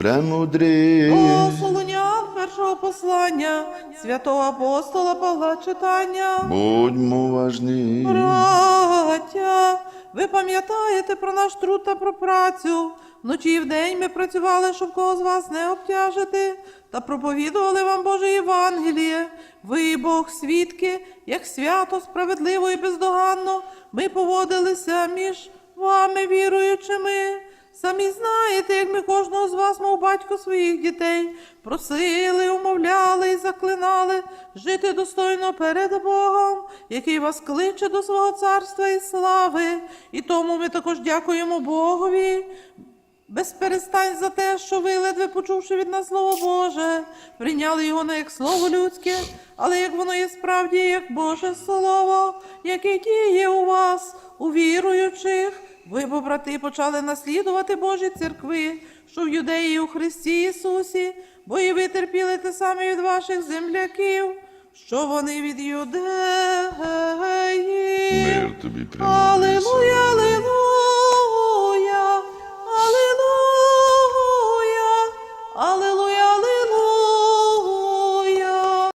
Премудрий. О, Солонян першого послання, святого апостола Павла читання. Будьмо важні. Браття, ви пам'ятаєте про наш труд та про працю. Вночі і вдень ми працювали, щоб кого з вас не обтяжити, та проповідували вам Боже Євангеліє. Ви, Бог, свідки, як свято, справедливо і бездоганно ми поводилися між вами, віруючими. Самі знаєте, як ми кожного з вас, мов батько своїх дітей, просили, умовляли і заклинали жити достойно перед Богом, який вас кличе до свого царства і слави. І тому ми також дякуємо Богові. Без перестань за те, що ви, ледве почувши від нас Слово Боже, прийняли його не як слово людське, але як воно є справді, як Боже Слово, яке діє у вас, у віруючих. Ви, бо брати, почали наслідувати Божі церкви, що в юдеї і у Христі Ісусі, бо і ви терпіли те саме від ваших земляків, що вони від юдеї. Мир тобі аллилуйя.